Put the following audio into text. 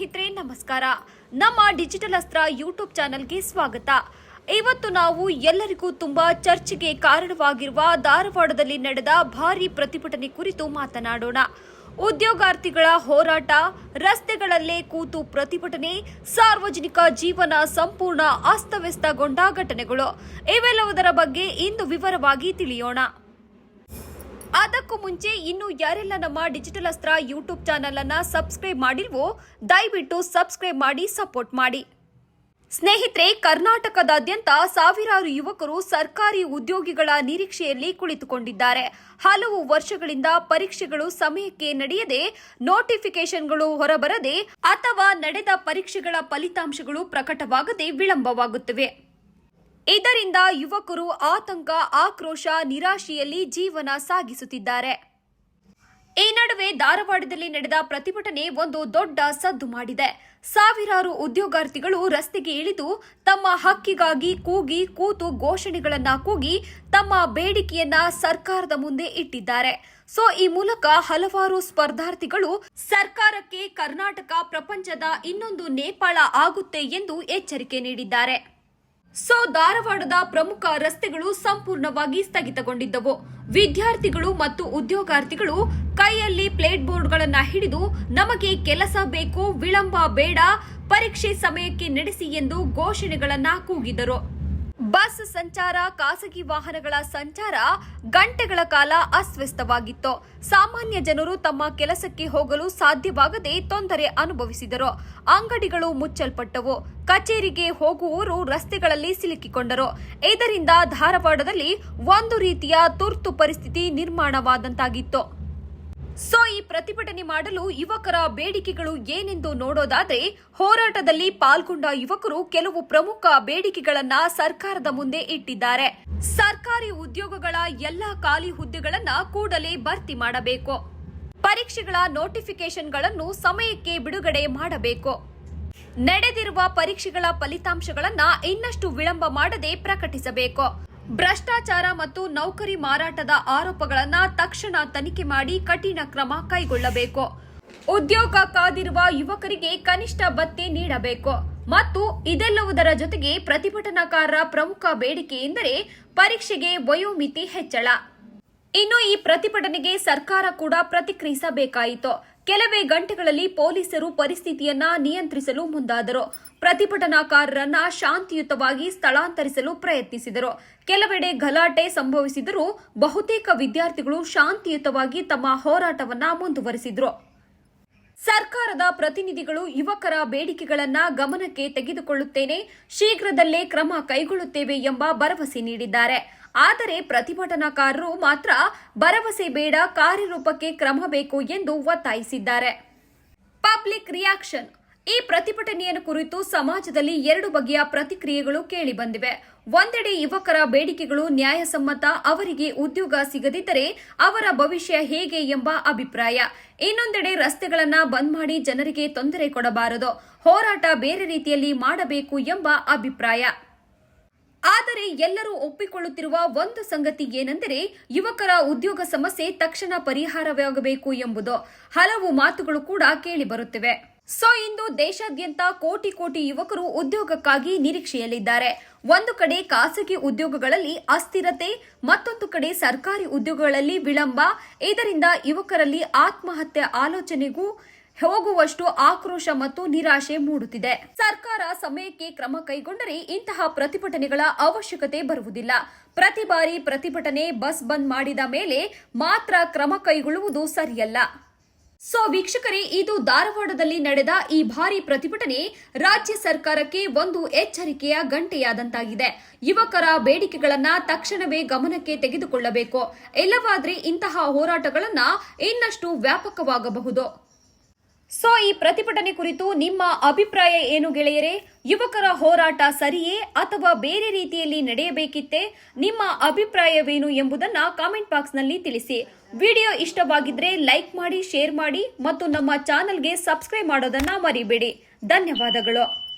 ಸ್ನೇಹಿತರೆ, ನಮಸ್ಕಾರ. ನಮ್ಮ ಡಿಜಿಟಲ್ ಅಸ್ತ್ರ ಯೂಟ್ಯೂಬ್ ಚಾನೆಲ್ಗೆ ಸ್ವಾಗತ. ಇವತ್ತು ನಾವು ಎಲ್ಲರಿಗೂ ತುಂಬಾ ಚರ್ಚೆಗೆ ಕಾರಣವಾಗಿರುವ ಧಾರವಾಡದಲ್ಲಿ ನಡೆದ ಭಾರಿ ಪ್ರತಿಭಟನೆ ಕುರಿತು ಮಾತನಾಡೋಣ. ಉದ್ಯೋಗಾರ್ಥಿಗಳ ಹೋರಾಟ, ರಸ್ತೆಗಳಲ್ಲೇ ಕೂತು ಪ್ರತಿಭಟನೆ, ಸಾರ್ವಜನಿಕ ಜೀವನ ಸಂಪೂರ್ಣ ಅಸ್ತವ್ಯಸ್ತಗೊಂಡ ಘಟನೆಗಳು. ಇವೆಲ್ಲವುದರ ಬಗ್ಗೆ ಇಂದು ವಿವರವಾಗಿ ತಿಳಿಯೋಣ. ಅದಕ್ಕೂ ಮುಂಚೆ ಇನ್ನು ಯಾರೆಲ್ಲ ನಮ್ಮ ಡಿಜಿಟಲ್ ಅಸ್ತ್ರ ಯೂಟ್ಯೂಬ್ ಚಾನೆಲ್ ಅನ್ನ ಸಬ್ಸ್ಕ್ರೈಬ್ ಮಾಡಿಲ್ವೋ, ದಯವಿಟ್ಟು ಸಬ್ಸ್ಕ್ರೈಬ್ ಮಾಡಿ, ಸಪೋರ್ಟ್ ಮಾಡಿ. ಸ್ನೇಹಿತರೆ, ಕರ್ನಾಟಕದಾದ್ಯಂತ ಸಾವಿರಾರು ಯುವಕರು ಸರ್ಕಾರಿ ಉದ್ಯೋಗಿಗಳ ನಿರೀಕ್ಷೆಯಲ್ಲಿ ಕುಳಿತುಕೊಂಡಿದ್ದಾರೆ. ಹಲವು ವರ್ಷಗಳಿಂದ ಪರೀಕ್ಷೆಗಳು ಸಮಯಕ್ಕೆ ನಡೆಯದೆ ನೋಟಿಫಿಕೇಶನ್ಗಳು ಹೊರಬರದೆ ಅಥವಾ ನಡೆದ ಪರೀಕ್ಷೆಗಳ ಫಲಿತಾಂಶಗಳು ಪ್ರಕಟವಾಗದೆ ವಿಳಂಬವಾಗುತ್ತಿವೆ. ಇದರಿಂದ ಯುವಕರು ಆತಂಕ, ಆಕ್ರೋಶ, ನಿರಾಶೆಯಲ್ಲಿ ಜೀವನ ಸಾಗಿಸುತ್ತಿದ್ದಾರೆ. ಈ ನಡುವೆ ಧಾರವಾಡದಲ್ಲಿ ನಡೆದ ಪ್ರತಿಭಟನೆ ಒಂದು ದೊಡ್ಡ ಸದ್ದು ಮಾಡಿದೆ. ಸಾವಿರಾರು ಉದ್ಯೋಗಾರ್ಥಿಗಳು ರಸ್ತೆಗೆ ಇಳಿದು ತಮ್ಮ ಹಕ್ಕಿಗಾಗಿ ಕೂಗಿ, ಕೂತು ಘೋಷಣೆಗಳನ್ನ ಕೂಗಿ ತಮ್ಮ ಬೇಡಿಕೆಯನ್ನ ಸರ್ಕಾರದ ಮುಂದೆ ಇಟ್ಟಿದ್ದಾರೆ. ಸೊ, ಈ ಮೂಲಕ ಹಲವಾರು ಸ್ಪರ್ಧಾರ್ಥಿಗಳು ಸರ್ಕಾರಕ್ಕೆ ಕರ್ನಾಟಕ ಪ್ರಪಂಚದ ಇನ್ನೊಂದು ನೇಪಾಳ ಆಗುತ್ತೆ ಎಂದು ಎಚ್ಚರಿಕೆ ನೀಡಿದ್ದಾರೆ. ಸೊ ಧಾರವಾಡದ ಪ್ರಮುಖ ರಸ್ತೆಗಳು ಸಂಪೂರ್ಣವಾಗಿ ಸ್ಥಗಿತಗೊಂಡಿದ್ದವು. ವಿದ್ಯಾರ್ಥಿಗಳು ಮತ್ತು ಉದ್ಯೋಗಾರ್ಥಿಗಳು ಕೈಯಲ್ಲಿ ಪ್ಲೇಟ್ ಬೋರ್ಡ್ಗಳನ್ನ ಹಿಡಿದು ನಮಗೆ ಕೆಲಸ ಬೇಕು, ವಿಳಂಬ ಬೇಡ, ಪರೀಕ್ಷೆ ಸಮಯಕ್ಕೆ ನಡೆಸಿ ಎಂದು ಘೋಷಣೆಗಳನ್ನ ಕೂಗಿದರು. ಬಸ್ ಸಂಚಾರ, ಖಾಸಗಿ ವಾಹನಗಳ ಸಂಚಾರ ಗಂಟೆಗಳ ಕಾಲ ಅಸ್ವಸ್ಥವಾಗಿತ್ತು. ಸಾಮಾನ್ಯ ಜನರು ತಮ್ಮ ಕೆಲಸಕ್ಕೆ ಹೋಗಲು ಸಾಧ್ಯವಾಗದೆ ತೊಂದರೆ ಅನುಭವಿಸಿದರು. ಅಂಗಡಿಗಳು ಮುಚ್ಚಲ್ಪಟ್ಟವು. ಕಚೇರಿಗೆ ಹೋಗುವವರು ರಸ್ತೆಗಳಲ್ಲಿ ಸಿಲುಕಿಕೊಂಡರು. ಇದರಿಂದ ಧಾರವಾಡದಲ್ಲಿ ಒಂದು ರೀತಿಯ ತುರ್ತು ಪರಿಸ್ಥಿತಿ ನಿರ್ಮಾಣವಾದಂತಾಗಿತ್ತು. ಪ್ರತಿಭಟನೆ ಮಾಡಲು ಯುವಕರ ಬೇಡಿಕೆಗಳು ಏನೆಂದು ನೋಡೋದಾದರೆ, ಹೋರಾಟದಲ್ಲಿ ಪಾಲ್ಗೊಂಡ ಯುವಕರು ಕೆಲವು ಪ್ರಮುಖ ಬೇಡಿಕೆಗಳನ್ನ ಸರ್ಕಾರದ ಮುಂದೆ ಇಟ್ಟಿದ್ದಾರೆ. ಸರ್ಕಾರಿ ಉದ್ಯೋಗಗಳ ಎಲ್ಲಾ ಖಾಲಿ ಹುದ್ದೆಗಳನ್ನ ಕೂಡಲೇ ಭರ್ತಿ ಮಾಡಬೇಕು. ಪರೀಕ್ಷೆಗಳ ನೋಟಿಫಿಕೇಶನ್ಗಳನ್ನು ಸಮಯಕ್ಕೆ ಬಿಡುಗಡೆ ಮಾಡಬೇಕು. ನಡೆದಿರುವ ಪರೀಕ್ಷೆಗಳ ಫಲಿತಾಂಶಗಳನ್ನು ಇನ್ನಷ್ಟು ವಿಳಂಬ ಮಾಡದೆ ಪ್ರಕಟಿಸಬೇಕು. ಭ್ರಷ್ಟಾಚಾರ ಮತ್ತು ನೌಕರಿ ಮಾರಾಟದ ಆರೋಪಗಳನ್ನು ತಕ್ಷಣ ತನಿಖೆ ಮಾಡಿ ಕಠಿಣ ಕ್ರಮ ಕೈಗೊಳ್ಳಬೇಕು. ಉದ್ಯೋಗ ಕಾದಿರುವ ಯುವಕರಿಗೆ ಕನಿಷ್ಠ ಭತ್ಯೆ ನೀಡಬೇಕು. ಮತ್ತು ಇದೆಲ್ಲವುದರ ಜೊತೆಗೆ ಪ್ರತಿಭಟನಾಕಾರರ ಪ್ರಮುಖ ಬೇಡಿಕೆ ಎಂದರೆ ಪರೀಕ್ಷೆಗೆ ವಯೋಮಿತಿ ಹೆಚ್ಚಳ. ಇನ್ನು ಈ ಪ್ರತಿಭಟನೆಗೆ ಸರ್ಕಾರ ಕೂಡ ಪ್ರತಿಕ್ರಿಯಿಸಬೇಕಾಯಿತು. ಕೆಲವೇ ಗಂಟೆಗಳಲ್ಲಿ ಪೊಲೀಸರು ಪರಿಸ್ಥಿತಿಯನ್ನ ನಿಯಂತ್ರಿಸಲು ಮುಂದಾದರು. ಪ್ರತಿಭಟನಾಕಾರರನ್ನ ಶಾಂತಿಯುತವಾಗಿ ಸ್ಥಳಾಂತರಿಸಲು ಪ್ರಯತ್ನಿಸಿದರು. ಕೆಲವೆಡೆ ಗಲಾಟೆ ಸಂಭವಿಸಿದರೂ ಬಹುತೇಕ ವಿದ್ಯಾರ್ಥಿಗಳು ಶಾಂತಿಯುತವಾಗಿ ತಮ್ಮ ಹೋರಾಟವನ್ನ ಮುಂದುವರೆಸಿದ್ರು. ಸರ್ಕಾರದ ಪ್ರತಿನಿಧಿಗಳು ಯುವಕರ ಬೇಡಿಕೆಗಳನ್ನ ಗಮನಕ್ಕೆ ತೆಗೆದುಕೊಳ್ಳುತ್ತೇನೆ. ಶೀಘ್ರದಲ್ಲೇ ಕ್ರಮ ಕೈಗೊಳ್ಳುತ್ತೇವೆ ಎಂಬ ಭರವಸೆ ನೀಡಿದ್ದಾರೆ. ಆದರೆ ಪ್ರತಿಭಟನಾಕಾರರು ಮಾತ್ರ ಭರವಸೆ ಬೇಡ, ಕಾರ್ಯರೂಪಕ್ಕೆ ಕ್ರಮ ಬೇಕು ಎಂದು ಒತ್ತಾಯಿಸಿದ್ದಾರೆ. Public reaction. ಈ ಪ್ರತಿಭಟನೆಯನ್ನು ಕುರಿತು ಸಮಾಜದಲ್ಲಿ ಎರಡು ಬಗೆಯ ಪ್ರತಿಕ್ರಿಯೆಗಳು ಕೇಳಿಬಂದಿವೆ ಒಂದೆಡೆ ಯುವಕರ ಬೇಡಿಕೆಗಳು ನ್ಯಾಯಸಮ್ಮತ, ಅವರಿಗೆ ಉದ್ಯೋಗ ಸಿಗದಿದ್ದರೆ ಅವರ ಭವಿಷ್ಯ ಹೇಗೆ ಎಂಬ ಅಭಿಪ್ರಾಯ. ಇನ್ನೊಂದೆಡೆ ರಸ್ತೆಗಳನ್ನು ಬಂದ್ ಮಾಡಿ ಜನರಿಗೆ ತೊಂದರೆ ಕೊಡಬಾರದು, ಹೋರಾಟ ಬೇರೆ ರೀತಿಯಲ್ಲಿ ಮಾಡಬೇಕು ಎಂಬ ಅಭಿಪ್ರಾಯ. ಆದರೆ ಎಲ್ಲರೂ ಒಪ್ಪಿಕೊಳ್ಳುತ್ತಿರುವ ಒಂದು ಸಂಗತಿ ಏನೆಂದರೆ, ಯುವಕರ ಉದ್ಯೋಗ ಸಮಸ್ಯೆ ತಕ್ಷಣ ಪರಿಹಾರವಾಗಬೇಕು ಎಂಬುದು. ಹಲವು ಮಾತುಗಳು ಕೂಡ ಕೇಳಿಬರುತ್ತಿವೆ ಸೊ ಇಂದು ದೇಶಾದ್ಯಂತ ಕೋಟಿ ಕೋಟಿ ಯುವಕರು ಉದ್ಯೋಗಕ್ಕಾಗಿ ನಿರೀಕ್ಷೆಯಲ್ಲಿದ್ದಾರೆ. ಒಂದು ಕಡೆ ಖಾಸಗಿ ಉದ್ಯೋಗಗಳಲ್ಲಿ ಅಸ್ಥಿರತೆ, ಮತ್ತೊಂದು ಕಡೆ ಸರ್ಕಾರಿ ಉದ್ಯೋಗಗಳಲ್ಲಿ ವಿಳಂಬ. ಇದರಿಂದ ಯುವಕರಲ್ಲಿ ಆತ್ಮಹತ್ಯೆ ಆಲೋಚನೆಗೂ ಹೋಗುವಷ್ಟು ಆಕ್ರೋಶ ಮತ್ತು ನಿರಾಶೆ ಮೂಡುತ್ತಿದೆ. ಸರ್ಕಾರ ಸಮಯಕ್ಕೆ ಕ್ರಮ ಕೈಗೊಂಡರೆ ಇಂತಹ ಪ್ರತಿಭಟನೆಗಳ ಅವಶ್ಯಕತೆ ಬರುವುದಿಲ್ಲ. ಪ್ರತಿ ಬಾರಿ ಪ್ರತಿಭಟನೆ ಬಸ್ ಬಂದ್ ಮಾಡಿದ ಮೇಲೆ ಮಾತ್ರ ಕ್ರಮ ಕೈಗೊಳ್ಳುವುದು ಸರಿಯಲ್ಲ. ಸೊ ವೀಕ್ಷಕರೇ, ಇದು ಧಾರವಾಡದಲ್ಲಿ ನಡೆದ ಈ ಭಾರಿ ಪ್ರತಿಭಟನೆ ರಾಜ್ಯ ಸರ್ಕಾರಕ್ಕೆ ಒಂದು ಎಚ್ಚರಿಕೆಯ ಗಂಟೆಯಾದಂತಾಗಿದೆ. ಯುವಕರ ಬೇಡಿಕೆಗಳನ್ನ ತಕ್ಷಣವೇ ಗಮನಕ್ಕೆ ತೆಗೆದುಕೊಳ್ಳಬೇಕು. ಇಲ್ಲವಾದ್ರೆ ಇಂತಹ ಹೋರಾಟಗಳನ್ನ ಇನ್ನಷ್ಟು ವ್ಯಾಪಕವಾಗಬಹುದು. ಸೊ, ಈ ಪ್ರತಿಭಟನೆ ಕುರಿತು ನಿಮ್ಮ ಅಭಿಪ್ರಾಯ ಏನು ಗೆಳೆಯರೇ? ಯುವಕರ ಹೋರಾಟ ಸರಿಯೇ ಅಥವಾ ಬೇರೆ ರೀತಿಯಲ್ಲಿ ನಡೆಯಬೇಕಿತ್ತೆ? ನಿಮ್ಮ ಅಭಿಪ್ರಾಯವೇನು ಎಂಬುದನ್ನ ಕಾಮೆಂಟ್ ಬಾಕ್ಸ್ನಲ್ಲಿ ತಿಳಿಸಿ. ವಿಡಿಯೋ ಇಷ್ಟವಾಗಿದ್ರೆ ಲೈಕ್ ಮಾಡಿ, ಶೇರ್ ಮಾಡಿ ಮತ್ತು ನಮ್ಮ ಚಾನಲ್ಗೆ ಸಬ್ಸ್ಕ್ರೈಬ್ ಮಾಡೋದನ್ನ ಮರಿಬೇಡಿ. ಧನ್ಯವಾದಗಳು.